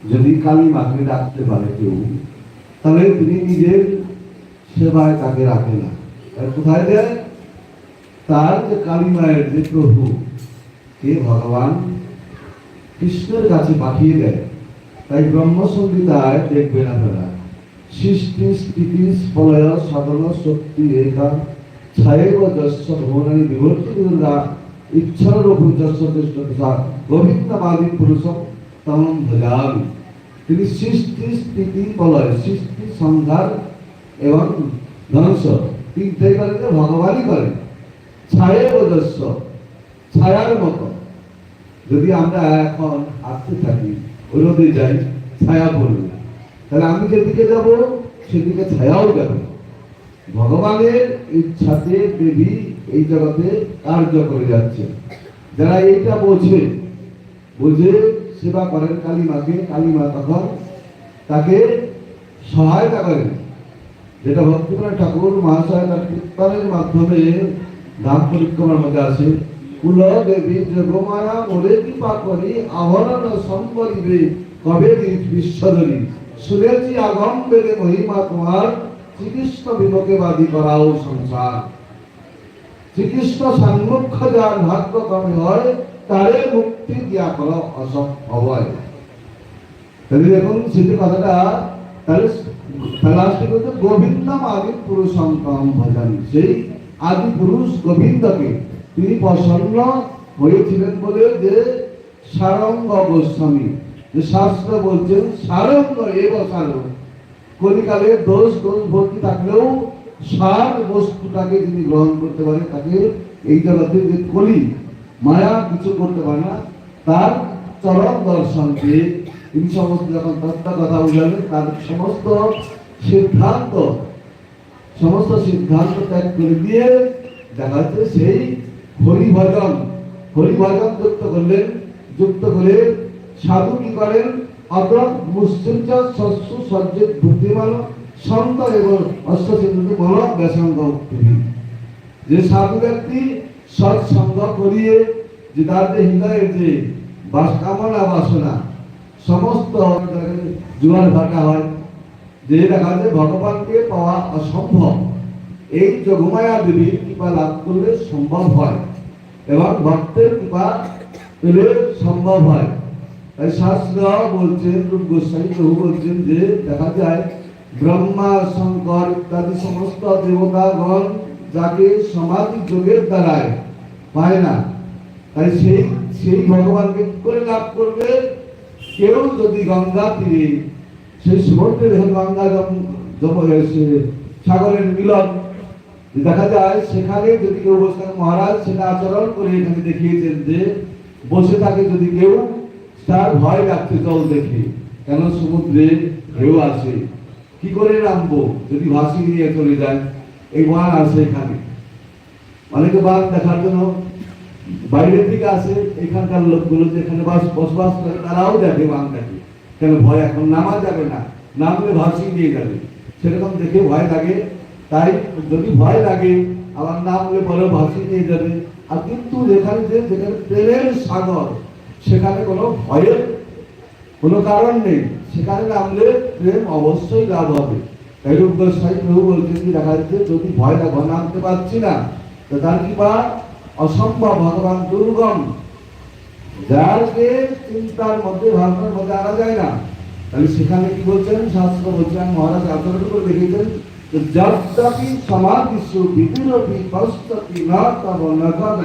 যদি কালী মাকে ডাকতে পারে কেউ, তাহলে তিনি নিজের সেবায় তাকে রাখে না। কোথায় দেয়? তার যে কালী মায়ের যে প্রভু, কে ভগবান কৃষ্ণের কাছে পাঠিয়ে দেয়, তাই ব্রহ্মসংগীতায় দেখবেন আপনারা সৃষ্টি স্থিতি স্পলয় সাধন শক্তি একা, ছায়েব যস্য ভবনানি বিভর্তি ইচ্ছার রূপ যস্য কৃষ্ণ তথা গোবিন্দবাদী পুরুষম তমম ভজামি তিনি সৃষ্টি, স্থিতি, প্রলয়, সৃষ্টি সংহার এবং ধ্বংস। তিনটাই করেন যে ভগবানই করেন। ছায়েব যস্য ছায়ার মতো। যদি আমরা এখন হাঁটতে থাকি, রোদে যাই, ছায়া পড়বে। তাহলে আমি যেদিকে যাব, সেদিকে ছায়াও যাবে ভগবানের ইচ্ছাতে দেবী এই জগতে কার্য করে যাচ্ছে। যারা এইটা বোঝে, বুঝে সেবা করেন কালী মাকে, কালী তখন তাকে সহায়তা করেন। যেটা ভক্তিপুরা ঠাকুর মহাশয় কীর্তনের মাধ্যমে ধাম পরিক্রমার মধ্যে আছে। কুল দেবী যোগমায়া মোরে কৃপা করি, আভরণ সম্পরিবে, কবে বিশ্বধরী শুনেছি আগম বেদে মহিমা তোমার শ্রীকৃষ্ণ বিমুখে বাদী করাও সংসার। শ্রীকৃষ্ণ সান্মুখ্য যার ভাগ্য কমে হয়, তারে মুক্তি দিয়া তাহলে দেখুন কথাটা, তাহলে বলতে আদি ভজানি সেই আদি পুরুষ গোবিন্দকে তিনি প্রসন্ন হয়েছিলেন বলে যে সারঙ্গ গোস্বামী, যে শাস্ত্র বলছেন, সারঙ্গ এব সারঙ্গ। কলিকালে দোষ দোষ ভর্তি থাকলেও সার বস্তুটাকে যিনি গ্রহণ করতে পারে তাকে এই জগতে যে কলি মায়া কিছু করতে পারে না। তার চরম দর্শনকে তিনি সমস্ত যখন তত্ত্ব কথা বুঝালেন তার সমস্ত সিদ্ধান্ত সমস্ত সিদ্ধান্ত ত্যাগ করে দিয়ে দেখা যাচ্ছে সেই হরিভজন হরিভজন যুক্ত করলেন, যুক্ত করে সাধু কি করেন? অত মুসলিম শস্য সজ্জিত, বুদ্ধিমান সন্ত এবং অশ্বসিন্ধু বল ব্যাসঙ্গ যে সাধু ব্যক্তি সৎসঙ্গ করিয়ে যে তার যে হৃদয়ের যে বাস কামনা বাসনা, সমস্ত জোয়ার ভাটা হয়। যে দেখা যায় ভগবানকে পাওয়া অসম্ভব। এই যোগমায়া দেবীর কৃপা লাভ করলে সম্ভব হয় এবং ভক্তের কৃপা পেলে সম্ভব হয়। তাই শাস্ত্র বলছেন, রূপ গোস্বামী প্রভু বলছেন যে দেখা যায়, ব্রহ্মা, শঙ্কর ইত্যাদি সমস্ত দেবতাগণ যাকে সমাধি যোগের দ্বারায় পায় না। তাই সেই সেই ভগবানকে করে লাভ করবে? কেউ যদি গঙ্গা তীরে, সেই সমুদ্রে যখন গঙ্গা যম- এসে সাগরের মিলন দেখা যায়, সেখানে যদি কেউ বসে মহারাজ সেটা আচরণ করে এখানে দেখিয়েছেন যে, বসে থাকে যদি কেউ, তার ভয় লাগছে জল দেখে। কেন সমুদ্রে ঢেউ আসে? কি করে নামবো? যদি ভাসি নিয়ে চলে যায়, এই বান আসে এখানে। অনেকে বান দেখার জন্য বাইরের দিকে আসে, এখানকার লোকগুলো যেখানে বাস বসবাস করে, তারাও দেখে বানটাকে কেন ভয় এখন নামা যাবে না? নামলে ভাসিয়ে নিয়ে যাবে। সেরকম দেখে ভয় লাগে। তাই যদি ভয় লাগে, আবার নামলে পরে ভাসিয়ে নিয়ে যাবে। আর কিন্তু যেখানে যে যেখানে প্রেমের সাগর, সেখানে কোনো ভয়ের কোনো কারণ নেই। সেখানে নামলে প্রেম অবশ্যই লাভ হবে। তাই রূপ গোস্বাই প্রভু বলছেন দেখা যাচ্ছে যদি ভয় লাগবে নামতে পারছি না তার কি বা অসম্ভব, ভগবান দুর্গম। যারকে চিন্তার মধ্যে ভাবনার মধ্যে আনা যায় না। তাহলে সেখানে কি বলছেন? শাস্ত্র বলছেন, মহারাজ আচরণ করে দেখিয়েছেন যদ্যপি সমাধিস্য বিদুরপি কষ্টপি না তব নগদ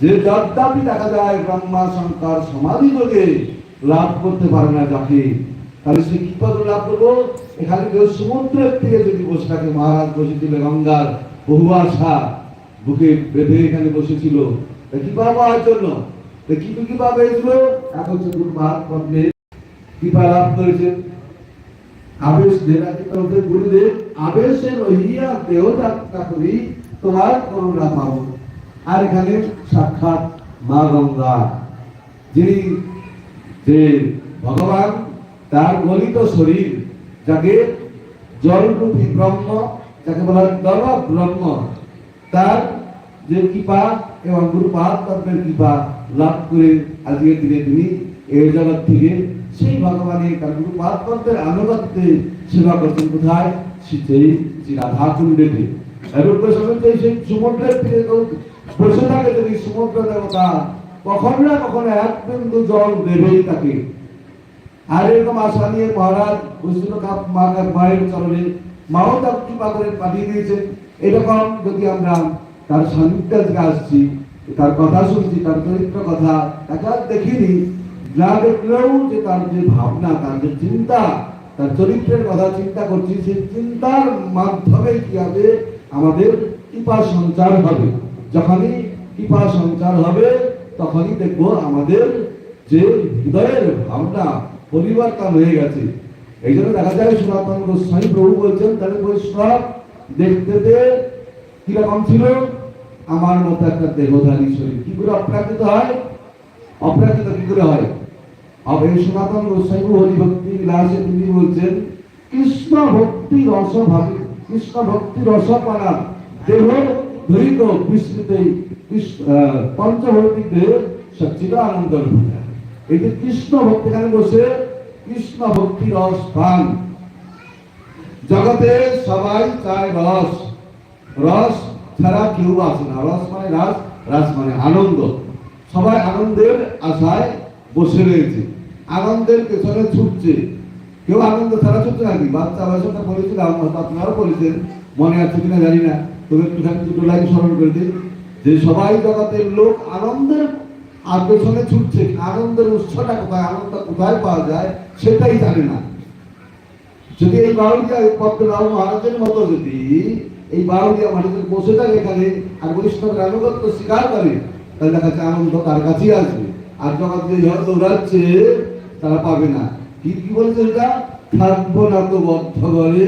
যে যদ্যপি দেখা যায় ব্রহ্মা, শঙ্কর সমাধি যোগে লাভ করতে পারে না যাকে, তাহলে সে কি পদ লাভ করব? এখানে কেউ সমুদ্রের থেকে যদি বসে থাকে, মহারাজ বসেছিল গঙ্গার বহু আশা। বুকে বেঁধে এখানে বসেছিল। কি পাওয়া জন্য? তা কি পাবে? এগুলো? এক হচ্ছে দুর্ভাগ পদ্মে কৃপা লাভ আবেশ গুরুদেব, আবেশে রহিয়া দেহ যাত্রা করি, তোমার করুণা পাবো। আর এখানে সাক্ষাৎ মা গঙ্গা, যিনি যে ভগবান, তার গলিত শরীর, যাকে জলরূপী ব্রহ্ম, যাকে বলা হয় ব্রহ্ম তার যে কৃপা এবং গুরুপাদ তত্ত্বের কৃপা লাভ করে আজকের দিনে তিনি এই জগৎ থেকে সেই ভগবানের তার গুরু পাদপদ্মের আনুগত্যে সেবা করছেন কোথায়? সেই রাধা কুণ্ডেতে সেই সমুদ্রের বসে থাকে যদি সমুদ্র দেবতা, কখন না কখন এক বিন্দু জল দেবেই তাকে। আর এরকম আশা নিয়ে মহারাজ বৈষ্ণব মা মায়ের চরণে মাও তার কৃপা করে পাঠিয়ে দিয়েছেন। এরকম যদি আমরা তার সান্নিধ্যে আজকে আসছি, তার কথা শুনছি, তার চরিত্র কথা তাকে আর দেখিনি না দেখলেও যে তার যে ভাবনা, তার যে চিন্তা, তার চরিত্রের কথা চিন্তা করছি, সেই চিন্তার মাধ্যমে কি হবে আমাদের কৃপা সঞ্চার হবে। যখনই কৃপা সঞ্চার হবে, তখনই দেখব আমাদের যে হৃদয়ের ভাবনা পরিবর্তন হয়ে গেছে। এই জন্য দেখা যায়, সনাতন গোস্বামী প্রভু বলছেন, তাহলে বৈষ্ণব দেখতে কীরকম ছিল? আমার মতো একটা দেহধারী শরীর। কি করে অপ্রাকৃত হয়? অপ্রাকৃত কি করে হয়? আবার সনাতন গোস্বামী হরিভক্তি বিলাসে তিনি বলছেন, কৃষ্ণ ভক্তি রস ভাবি, কৃষ্ণ ভক্তি রস পানা, দেহ ধরিত বিস্মৃতে পঞ্চভৌতিক দেহ আনন্দ এই যে কৃষ্ণ ভক্তি এখানে বসে কৃষ্ণ ভক্তি রস পান। জগতে সবাই চায় রস। রস ছাড়া কেউ আসে না। রস মানে রাস রাস মানে আনন্দ। সবাই আনন্দের আশায় বসে রয়েছে। আনন্দের পেছনে ছুটছে। কেউ আনন্দ ছাড়া ছুটছে নাকি বাচ্চা বয়সটা বলেছিলাম আপনারাও বলেছেন, মনে আছে কিনা জানি না। তবে একটুখানি দুটো লাইন স্মরণ করে দিন যে সবাই জগতের লোক আনন্দের আর পেছনে ছুটছে। আনন্দের উৎসটা কোথায় আনন্দ কোথায় পাওয়া যায়, সেটাই জানে না। যদি এই বাউলিয়া পদ্মনাভ মহারাজের মতো যদি এই বাউলিয়া মহারাজের বসে থাকে এখানে আর বৈষ্ণবের আনুগত্য স্বীকার করে। তাহলে দেখা যাচ্ছে আনন্দ তার কাছেই আসবে। আর যখন যে ঝড় দৌড়াচ্ছে, তারা পাবে না। কি কি বলছে এটা থাকব না তো বদ্ধ করে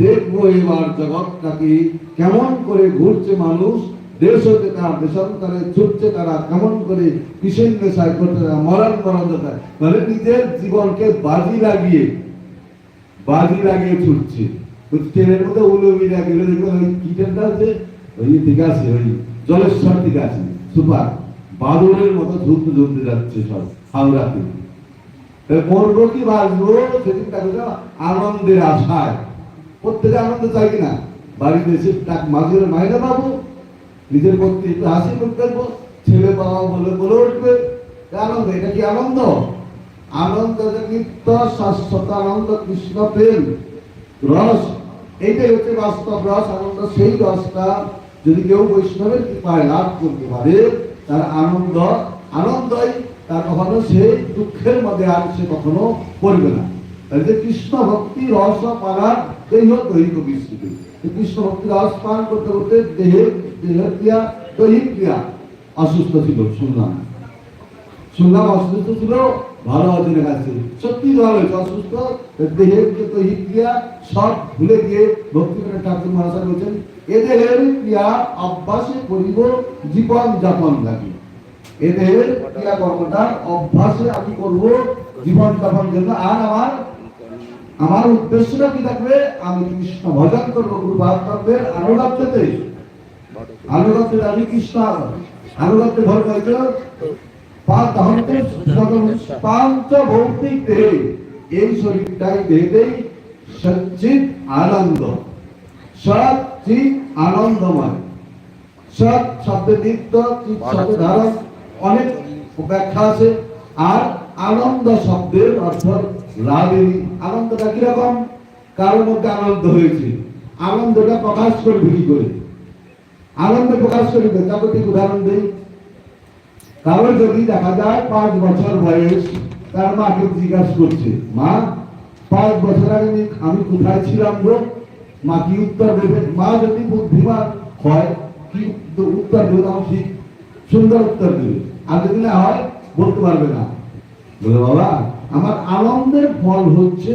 দেখব এবার জগৎটাকে কেমন করে ঘুরছে মানুষ। দেশ হতে তারা দেশান্তরে ছুটছে তারা কেমন করে কিসের নেশায় করতে তারা মরণ মরণ মানে নিজের জীবনকে বাজি লাগিয়ে বাজি লাগিয়ে ছুটছে। মধ্যে ওই কি ট্রেনটা ওই দিকে ওই জলেশ্বর দিকে আছে। সুপার বাদুরের মতো ঝুলতে যাচ্ছে সব হাওড়াতে মরবো কি বাঁচবো? সেদিন তাকে আনন্দের আশায়। প্রত্যেকে আনন্দ চাই কিনা বাড়িতে এসে তাক মাঝে মাইনে পাবো, নিজের প্রতি একটু হাসি দেখব, ছেলে বাবা বলে বলে উঠবে। আনন্দ, এটা কি আনন্দ? আনন্দ নিত্য শাশ্বত আনন্দ, কৃষ্ণ প্রেম রস এইটাই হচ্ছে বাস্তব রস আনন্দ সেই রসটা যদি কেউ বৈষ্ণবের কৃপায় লাভ করতে পারে, তার আনন্দ, আনন্দই তার কখনো সে দুঃখের মধ্যে আর সে কখনো পড়বে না। যে কৃষ্ণ ভক্তি রস পানার দেহ দৈহিক বিস্তৃতি কৃষ্ণ ভক্তি রস পান করতে করতে দেহে দেহের ক্রিয়া দৈহিক ক্রিয়া অসুস্থ ছিল, শুনলাম। শুনলাম অসুস্থ ছিল ভালো আছে দেখাচ্ছে সত্যি ভালো হয়েছে, অসুস্থ দেহের যে দৈহিক ক্রিয়া সব ভুলে গিয়ে ভক্তি করে ঠাকুর মহাশয় বলছেন এ দেহের ক্রিয়া অভ্যাসে করিব, জীবন যাপন লাগে। এ দেহের ক্রিয়া কর্মটা অভ্যাসে আমি করব, জীবন যাপন জন্য। আর আমার আমার উদ্দেশ্যটা কি থাকবে? আমি কৃষ্ণ ভজন করব, গুরু ভাগবতের আনুগত্যতে। আনুগত্যে আমি কৃষ্ণ। আনুগত্যে ভর করতে আনন্দ আনন্দময় সৎ অনেক আছে আর আনন্দ শব্দের অর্থ লাভেরই আনন্দটা কীরকম কারোর মধ্যে আনন্দ হয়েছে আনন্দটা প্রকাশ করবে কি করে আনন্দ প্রকাশ করবে জাগতিক উদাহরণ দিই কারও যদি দেখা যায় পাঁচ বছর বয়স, তার মাকে জিজ্ঞাসা করছে, মা, পাঁচ বছর আগে আমি- কোথায় ছিলাম গো? মা কি উত্তর দেবে? মা যদি বুদ্ধিমান হয়, কি উত্তর দেবে? তখন ঠিক সুন্দর উত্তর দেবে। আর যদি না হয়, বলতে পারবে না। বলে, বাবা, আমার আনন্দের ফল হচ্ছে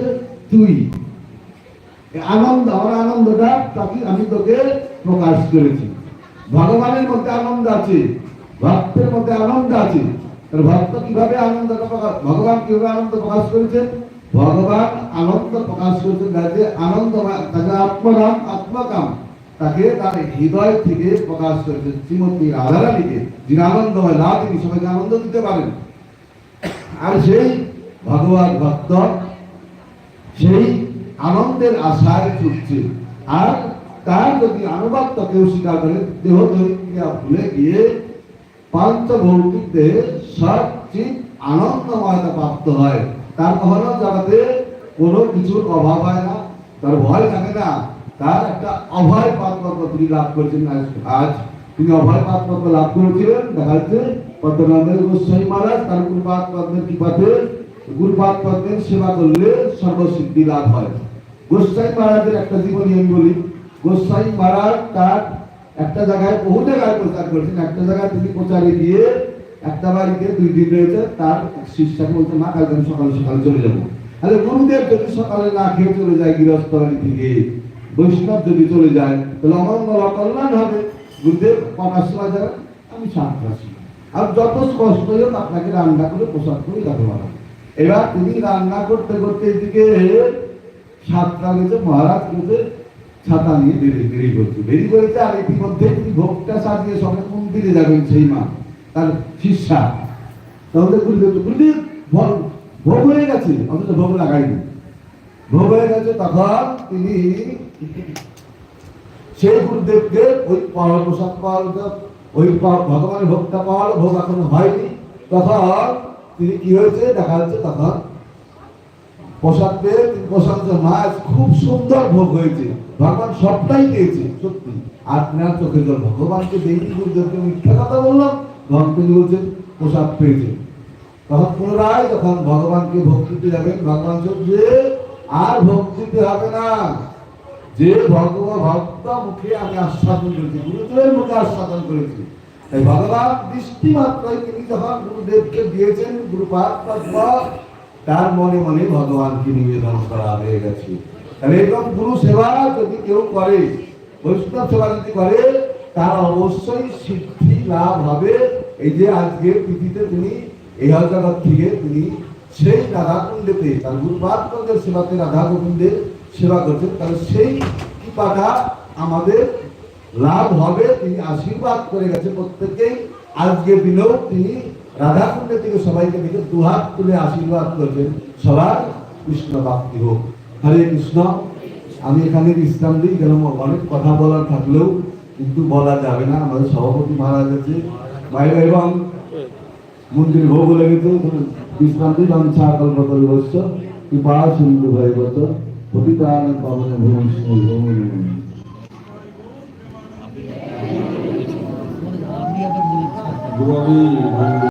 তুই। আনন্দ, আমার আনন্দটা তাকে, আমি তোকে প্রকাশ করেছি। ভগবানের মধ্যে আনন্দ আছে। ভক্তের মধ্যে আনন্দ আছে। ভক্ত কীভাবে প্রকাশ ভগবান কীভাবে আনন্দ প্রকাশ করেছেন ভগবান আনন্দ প্রকাশ করেছেন যাতে আনন্দ তাকে আত্মরাম আত্মকাম, তাকে তার হৃদয় থেকে প্রকাশ করেছেন শ্রীমতী রাধারানীকে, যিনি আনন্দময় না তিনি সবাইকে আনন্দ দিতে পারেন। আর সেই ভগবান ভক্ত, সেই আনন্দের আশায় ছুটছে আর তার যদি আনুগত্য কেউ স্বীকার করে, দেহ ক্রিয়া ভুলে গিয়ে পাঞ্চভৌতিক দেহে সচিত আনন্দময়তা প্রাপ্ত হয়। তার কখনো জগতে কোনো কিছুর অভাব হয় না, তার ভয় থাকে না। তার একটা অভয় পাত্র তিনি লাভ করেছেন আজ- তিনি অভয় পাত্র লাভ করেছিলেন। দেখা যাচ্ছে পদ্মনাথের গোস্বামী মহারাজ তার গুরুপাদ পদ্মের কৃপাতে গুরুপাত পদ্মের সেবা করলে সর্বসিদ্ধি লাভ হয়। গোস্বামী মহারাজের একটা জীবনী আমি বলি। গোস্বামী মহারাজ তার একটা জায়গায় বহু জায়গায় প্রচার করেছেন, একটা জায়গায় তিনি প্রচারে গিয়ে একটা বাড়িতে দুই দিন রয়েছে, তার শিষ্যকে বলতে মা কালকে সকালে সকালে চলে যাব। তাহলে গুরুদেব যদি সকালে না খেয়ে চলে যায় গৃহস্থ বাড়ি থেকে, বৈষ্ণব যদি চলে যায়, তাহলে অমঙ্গল অকল্যাণ হবে। গুরুদেব কটার সময় যাবে আমি সাতটার সময় আর যত কষ্ট হোক, আপনাকে রান্না করে প্রসাদ করে রাখতে পারব এবার তিনি রান্না করতে করতে এদিকে সাতটা গেছে মহারাজ গেছে ছাতা নিয়ে বেরিয়ে বেরিয়ে করছে। বেরিয়ে করেছে আর ইতিমধ্যে তিনি ভোগটা সাজিয়ে সঙ্গে মন্দিরে যাবেন সেই মা তার শিষ্যা। তাহলে গুরুদেব গুরুদেব ভোগ- ভোগ হয়ে গেছে অথচ ভোগ লাগাইনি। ভোগ হয়ে গেছে তখন তিনি সেই গুরুদেবকে ওই পাওয়া প্রসাদ পাওয়া গেছে, ওই ভগবানের ভোগটা পাওয়া ভোগ এখনও হয়নি। তখন তিনি কি হয়েছে দেখা যাচ্ছে তখন প্রসাদ পেয়ে তিনি প্রসাদ দিয়েছেন, খুব সুন্দর ভোগ হয়েছে। ভগবান সবটাই পেয়েছে সত্যি। আর তিনার চোখে জল। ভগবানকে দেইনি গুরুদেবকে মিথ্যা কথা বললাম। তখন তিনি বলছেন প্রসাদ পেয়েছে। তখন পুনরায় যখন ভগবানকে ভক্তিতে যাবেন ভগবান যে আর ভক্তিতে হবে না। যে ভগব ভক্ত মুখে আমি আস্বাদন করেছি গুরুদেবের মুখে আস্বাদন করেছি। ভগবান দৃষ্টি মাত্রই তিনি যখন গুরুদেবকে দিয়েছেন পদ্ম, তার মনে মনে ভগবানকে নিবেদন করা হয়ে গেছে। এরকম গুরু সেবা যদি কেউ করে, বৈষ্ণব সেবা যদি করে, তার অবশ্যই সিদ্ধি লাভ হবে। এই যে আজকে পৃথিবীতে তিনি এই জগৎ থেকে তিনি সেই রাধা কুণ্ডেতে তার গুরুপাদ পদ্মের সেবাতে রাধা গোবিন্দের সেবা করছেন। তাহলে সেই কৃপাটা আমাদের লাভ হবে, তিনি আশীর্বাদ করে গেছে প্রত্যেককেই। আজকে দিনেও তিনি রাধাকুণ্ডের থেকে সবাইকে দেখে দুহাত তুলে আশীর্বাদ করছেন সবার কৃষ্ণ ভক্তি হোক। হরে কৃষ্ণ। আমি এখানে বিশ্রাম দিই কেন অনেক কথা বলার থাকলেও কিন্তু বলা যাবে না। আমাদের সভাপতি মহারাজ আছে। বাইরে এবং মন্দির ভোগ লেগেছে বিশ্রাম দিই। আমি ছাগল বদল বস্য কৃপা সিন্ধু ভয় বত পতিতান পাবন ভূমি আমি